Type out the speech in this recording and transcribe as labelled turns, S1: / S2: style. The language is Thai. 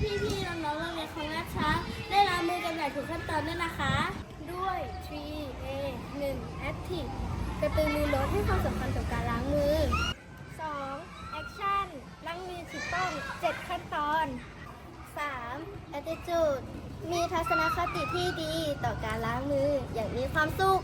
S1: พี่พี่ๆน้องๆโรงเรียนคองราชาได้ล้างมือกันแบบถูกขั้นตอนด้วยนะคะ
S2: ด้วย 3A 1 Active กระตือรือร้นให้ความสำคัญต่อการล้างมือ 2. Action ล้างมือถูกต้อง 7 ขั้นตอน
S1: 3. Attitude มีทัศนคติที่ดีต่อการล้างมืออย่างมีความสุข